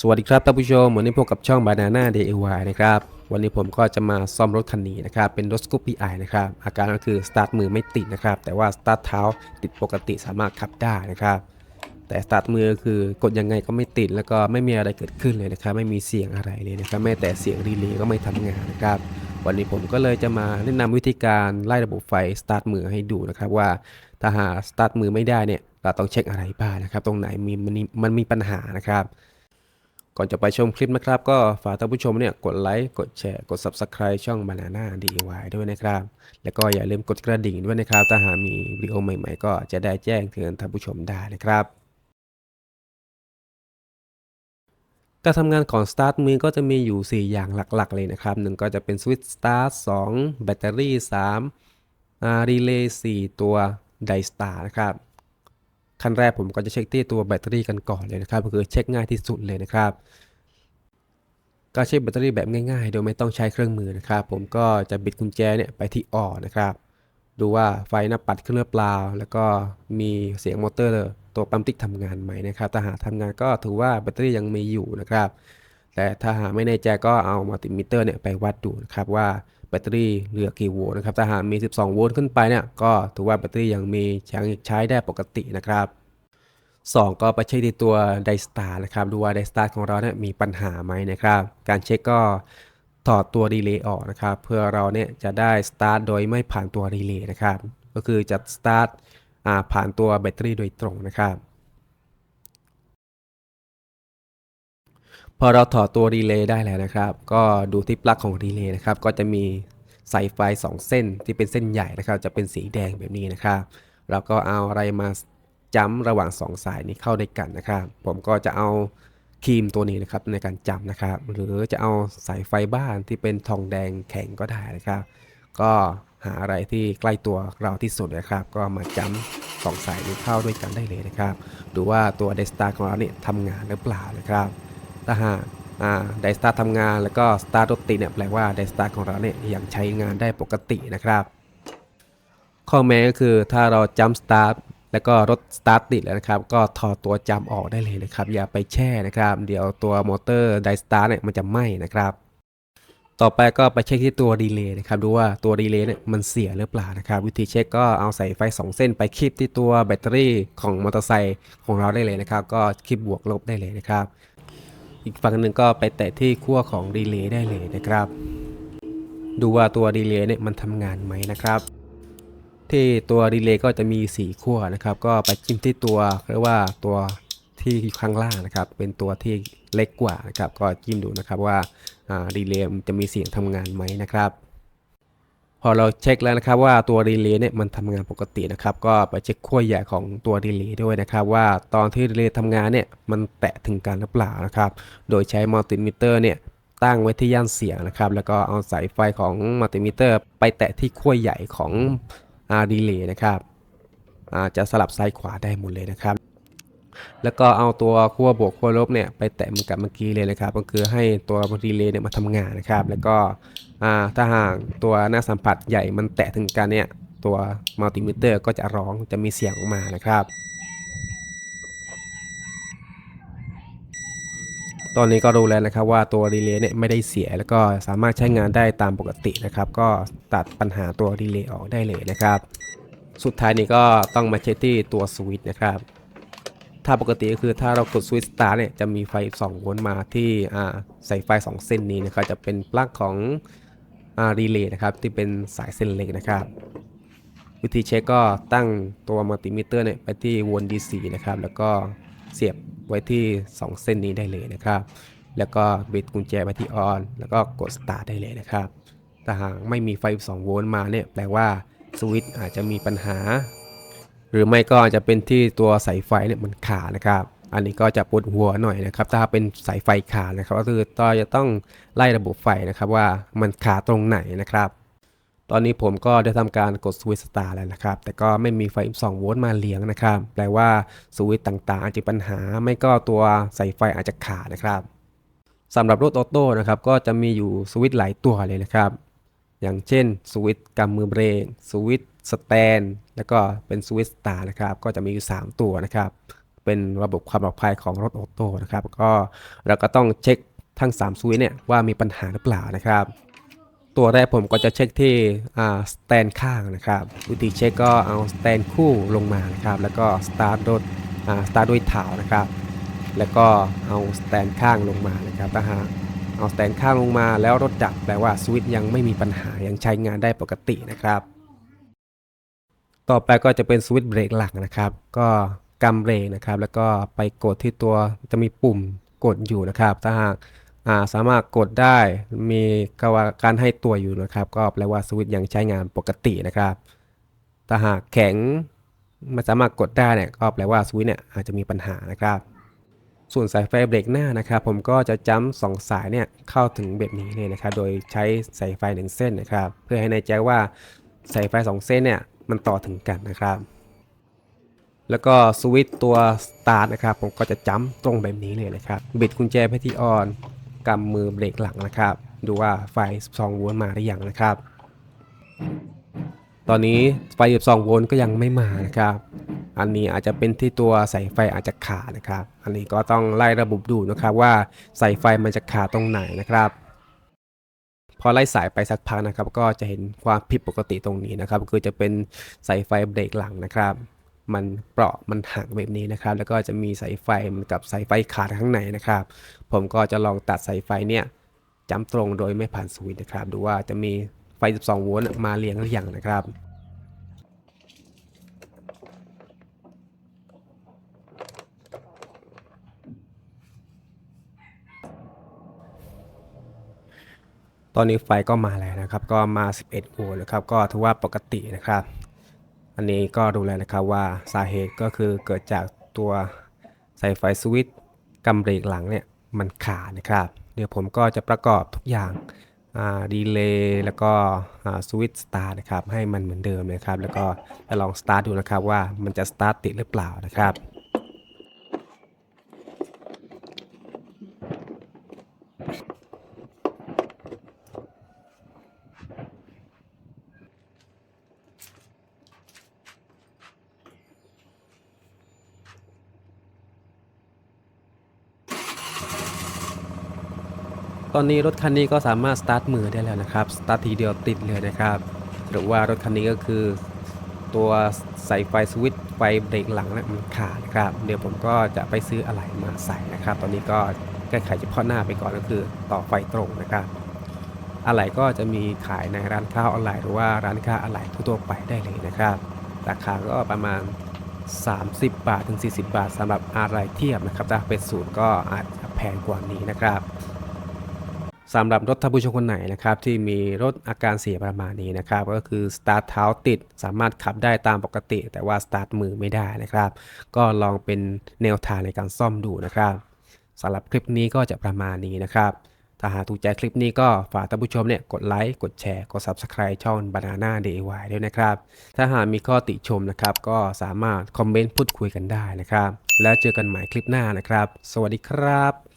สวัสดีครับท่านผู้ชมวันนี้พบกับช่อง Banana DIY นะครับวันนี้ผมก็จะมาซ่อมรถคันนี้นะครับเป็นรถสกูปปี้ไอนะครับอาการก็คือสตาร์ทมือไม่ติดนะครับแต่ว่าสตาร์ทเท้าติดปกติสามารถขับได้นะครับแต่สตาร์ทมือคือกดยังไงก็ไม่ติดแล้วก็ไม่มีอะไรเกิดขึ้นเลยนะครับไม่มีเสียงอะไรเลยนะครับแม้แต่เสียงรีเลย์ก็ไม่ทำงานนะครับวันนี้ผมก็เลยจะมาแนะนำวิธีการไล่ระบบไฟสตาร์ทมือให้ดูนะครับว่าถ้าหาสตาร์ทมือไม่ได้เนี่ยเราต้องเช็คอะไรบ้างนะครับตรงไหนมีมันมีมันมีปัญหานะครับ ก่อนจะไปชมคลิปนะครับ ก็ฝากท่านผู้ชมเนี่ยกดไลค์กดแชร์กด Subscribe ช่อง Banana DIY ด้วยนะครับ แล้วก็อย่าลืมกดกระดิ่งด้วยนะครับ ถ้าหากมีวิดีโอใหม่ๆ ก็จะได้แจ้งเตือนท่านผู้ชมได้นะครับการทำงานของ Start มือก็จะมีอยู่ 4 อย่างหลักๆ เลยนะครับหนึ่งก็จะเป็น Switch Start 2 แบตเตอรี่3รีเลย์4ตัว Die Star นะครับ ขั้นแรกผมก็จะเช็คที่ตัวแบตเตอรี่กันก่อนเลยนะครับก็คือเช็คง่ายที่สุดเลยนะครับก็เช็คแบตเตอรี่แบบง่ายๆ โดยไม่ต้องใช้เครื่องมือนะครับ ผมก็จะบิดกุญแจเนี่ยไปที่ออนะครับ ดูว่าไฟหน้าปัดขึ้นหรือเปล่า แล้วก็มีเสียงมอเตอร์ตัวปั๊มติ๊กทำงานไหมนะครับถ้าหากทำงานก็ถือว่าแบตเตอรี่ยังมีอยู่นะครับ แต่ถ้าหากไม่แน่ใจก็เอามัลติมิเตอร์เนี่ยไปวัดดูนะครับว่า แบตเตอรี่เหลือกี่โวลต์นะครับถ้าหากมี 12 โวลต์ขึ้นไปเนี่ยก็ถือว่าแบตเตอรี่ยังมียังใช้ได้ปกตินะครับ 2 ก็ไปเช็คที่ตัวไดสตาร์นะครับดูว่าไดสตาร์ของเราเนี่ยมีปัญหาไหมนะครับการเช็คก็ถอดตัวรีเลย์ออกนะครับเพื่อเราเนี่ยจะได้สตาร์ทโดยไม่ผ่านตัวรีเลย์นะครับก็คือจะสตาร์ทผ่านตัวแบตเตอรี่โดยตรงนะครับ พอเราถอดตัวรีเลย์ได้แล้วนะครับ ก็ดูที่ปลั๊กของรีเลย์นะครับ ก็จะมีสายไฟ 2 เส้นที่เป็นเส้นใหญ่นะครับ จะเป็นสีแดงแบบนี้นะครับแล้วก็เอาอะไรมาจ้ำระหว่าง 2 สายนี้เข้าด้วยกันนะครับ ผมก็จะเอาครีมตัวนี้นะครับในการจำนะครับ หรือจะเอาสายไฟบ้านที่เป็นทองแดงแข็งก็ได้นะครับ ก็หาอะไรที่ใกล้ตัวเราที่สุดนะครับ ก็มาจ้ำสองสายนี้เข้าด้วยกันได้เลยนะครับ ดูว่าตัวเดสตาของเราเนี่ยทำงานหรือเปล่านะครับ ถ้าหากไดสตาร์ทำงานแล้วก็สตาร์ทติดเนี่ยแปลว่าไดสตาร์ของเราเนี่ยยังใช้งานได้ปกตินะครับ ข้อแม้ก็คือถ้าเราจัมสตาร์ทแล้วก็รถสตาร์ทติดแล้วนะครับ ก็ถอดตัวจัมออกได้เลยนะครับ อย่าไปแช่นะครับ เดี๋ยวตัวมอเตอร์ไดสตาร์เนี่ยมันจะไหม้นะครับ ต่อไปก็ไปเช็คที่ตัวดีเลย์นะครับ ดูว่าตัวดีเลย์เนี่ยมันเสียหรือเปล่านะครับ วิธีเช็คก็เอาสายไฟ 2 เส้นไปคลิปที่ตัวแบตเตอรี่ของมอเตอร์ไซค์ของเราได้เลยนะครับ ก็คลิปบวกลบได้เลยนะครับ อีกฝั่งหนึ่งก็ไปแตะที่ขั้วของดีเลย์ได้เลยนะครับ ดูว่าตัวดีเลย์เนี่ยมันทำงานไหมนะครับ ที่ตัวดีเลย์ก็จะมี4ขั้วนะครับ ก็ไปจิ้มที่ตัวเรียกว่าตัวที่ข้างล่างนะครับ เป็นตัวที่เล็กกว่านะครับ ก็จิ้มดูนะครับว่าดีเลย์จะมีเสียงทำงานไหมนะครับ พอเราเช็คแล้วนะครับว่าตัวดีเลย์เนี่ยมันทำงานปกตินะครับ ก็ไปเช็คขั้วใหญ่ของตัวดีเลย์ด้วยนะครับ ว่าตอนที่ดีเลย์ทำงานเนี่ยมันแตะถึงกันหรือเปล่านะครับ โดยใช้มัลติมิเตอร์เนี่ยตั้งไว้ที่ย่านเสียงนะครับ แล้วก็เอาสายไฟของมัลติมิเตอร์ ไปแตะที่ขั้วใหญ่ของอาดีเลย์นะครับจะสลับซ้ายขวาได้หมดเลยนะครับ แล้วก็เอาตัวขั้วบวกขั้วลบเนี่ยไปแตะเหมือนกับเมื่อกี้เลยนะครับ ก็คือให้ตัวดีเลย์เนี่ยมาทำงานนะครับ แล้วก็ถ้าหากตัวหน้าสัมผัสใหญ่มันแตะถึงกันเนี่ยตัวมัลติมิเตอร์ก็จะร้องจะมีเสียงออกมานะครับ ตอนนี้ก็รู้แล้วนะครับว่าตัวรีเลย์เนี่ยไม่ได้เสีย แล้วก็สามารถใช้งานได้ตามปกตินะครับ ก็ตัดปัญหาตัวรีเลย์ออกได้เลยนะครับ สุดท้ายนี้ก็ต้องมาเช็คที่ตัวสวิตช์นะครับ ถ้าปกติก็คือถ้าเรากดสวิตช์สตาร์เนี่ยจะมีไฟ 2 โวลต์มาที่ใส่ไฟ 2 เส้นนี้นะครับจะเป็นปลั๊กของรีเลย์นะครับที่เป็นสายเส้นเล็กนะครับ วิธีเช็คก็ตั้งตัวมัลติมิเตอร์เนี่ยไปที่โวลต์ DC นะครับแล้วก็เสียบไว้ที่ 2 เส้นนี้ได้เลยนะครับแล้วก็บิดกุญแจไปที่ออน แล้วก็กดสตาร์ทได้เลยนะครับถ้าหากไม่มีไฟ 2 โวลต์มาเนี่ยแปลว่าสวิตช์อาจจะมีปัญหา หรือไม่ก็อาจจะเป็นที่ตัวสายไฟเนี่ยมันขาดนะครับ อันนี้ก็จะปวดหัวหน่อยนะครับ ถ้าเป็นสายไฟขาดนะครับ ก็คือต่อจะต้องไล่ระบบไฟนะครับว่ามันขาดตรงไหนนะครับ ตอนนี้ผมก็ได้ทำการกดสวิตช์สตาร์แล้วนะครับ แต่ก็ไม่มีไฟ 2 โวลต์มาเลี้ยงนะครับ แปลว่าสวิตช์ต่างๆอาจจะปัญหา ไม่ก็ตัวสายไฟอาจจะขาดนะครับสำหรับรถออโต้นะครับก็จะมีอยู่สวิตช์หลายตัวเลยนะครับ อย่างเช่นสวิตช์กำมือเบรกสวิตช์ สแตนแล้วก็เป็นสวิตช์สตานะครับ ก็จะมีอยู่ 3 ตัวนะครับ เป็นระบบความปลอดภัยของรถออโต้นะครับ ก็เราก็ต้องเช็คทั้ง3สวิตเนี่ยว่ามีปัญหาหรือเปล่านะครับ ตัวแรกผมก็จะเช็คที่สแตนข้างนะครับ วิธีเช็คก็เอาสแตนคู่ลงมานะครับ แล้วก็สตาร์ทรถสตาร์ทด้วยเท้านะครับ แล้วก็เอาสแตนข้างลงมานะครับถ้าหากเอาสแตนข้างลงมาแล้วรถดับแปลว่าสวิตยังไม่มีปัญหายังใช้งานได้ปกตินะครับ ต่อไปก็จะเป็นสวิตช์เบรกหลักนะครับ ก็กำเบรกนะครับ แล้วก็ไปกดที่ตัวจะมีปุ่มกดอยู่นะครับ ถ้าหากาสามารถกดได้มีการให้ตัวอยู่นะครับ ก็แปลว่าสวิตช์ยังใช้งานปกตินะครับ ถ้าหากแข็งไม่สามารถกดได้เนี่ยก็แปลว่าสวิตช์เนี่ยอาจจะมีปัญหานะครับ ส่วนสายไฟเบรกหน้านะครับ ผมก็จะจ้ำสองสายเนี่ยเข้าถึงแบบนี้เลยนะครับ โดยใช้สายไฟหนึ่งเส้นนะครับ เพื่อให้แน่ใจว่าสายไฟสองเส้นเนี่ย มันต่อถึงกันนะครับ แล้วก็สวิตตัวสตาร์ทนะครับ ผมก็จะจ้ำตรงแบบนี้เลยนะครับ บิดกุญแจไปที่ออนกำมือเบรกหลังนะครับ ดูว่าไฟ 12 โวลต์มาหรือยังนะครับ ตอนนี้ไฟ 12 โวลต์ก็ยังไม่มานะครับ อันนี้อาจจะเป็นที่ตัวสายไฟอาจจะขาดนะครับ อันนี้ก็ต้องไล่ระบบดูนะครับว่าสายไฟมันจะขาดตรงไหนนะครับ พอไล่สายไปสักพักนะครับ ก็จะเห็นความผิดปกติตรงนี้นะครับ คือจะเป็นสายไฟเบรกหลังนะครับ มันเปราะมันหักแบบนี้นะครับ แล้วก็จะมีสายไฟมันกับสายไฟขาดข้างในนะครับ ผมก็จะลองตัดสายไฟเนี่ยจำตรงโดยไม่ผ่านสวิตช์นะครับ ดูว่าจะมีไฟ 12 โวลต์มาเลี้ยงหรือยังนะครับ ตอนนี้ไฟก็มาแล้วนะครับ ก็มา 11โวลต์นะครับ ก็ถือว่าปกตินะครับ อันนี้ก็รู้แลนะครับว่าสาเหตุก็คือเกิดจากตัวสายไฟสวิตช์กำเบรกหลังเนี่ยมันขาดนะครับ เดี๋ยวผมก็จะประกอบทุกอย่างดีเลย์แล้วก็สวิตช์สตาร์นะครับ ให้มันเหมือนเดิมนะครับ แล้วก็จะลองสตาร์ทดูนะครับว่ามันจะสตาร์ทติดหรือเปล่านะครับ ตอนนี้รถคันนี้ก็สามารถสตาร์ทมือได้แล้วนะครับ สตาร์ททีเดียวติดเลยนะครับ หรือว่ารถคันนี้ก็คือตัวใส่ไฟสวิตช์ไฟเบรกหลังนะมันขาดนะครับ เดี๋ยวผมก็จะไปซื้ออะไหล่มาใส่นะครับ ตอนนี้ก็แก้ไขเฉพาะหน้าไปก่อนก็คือต่อไฟตรงนะครับ อะไหล่ก็จะมีขายในร้านค้าออนไลน์หรือว่าร้านค้าอะไหล่ทั่วๆไปได้เลยนะครับ ราคาก็ประมาณ 30 บาทถึง 40 บาทสำหรับอะไรเทียบนะครับถ้าเป็นศูนย์ก็อาจจะแพงกว่านี้นะครับ สำหรับรถท่านผู้ชมคนไหนนะครับที่มีรถอาการเสียประมาณนี้นะครับก็คือสตาร์ทเท้าติดสามารถขับได้ตามปกติ แต่ว่าสตาร์ทมือไม่ได้นะครับ ก็ลองเป็นแนวทางในการซ่อมดูนะครับสำหรับคลิปนี้ก็จะประมาณนี้นะครับ ถ้าหากถูกใจคลิปนี้ก็ฝากท่านผู้ชมเนี่ยกดไลค์ กดแชร์ กด Subscribe ช่อง Banana DIY ด้วยนะครับ ถ้าหากมีข้อติชมนะครับ ก็สามารถคอมเมนต์พูดคุยกันได้นะครับ แล้วเจอกันใหม่คลิปหน้านะครับ สวัสดีครับ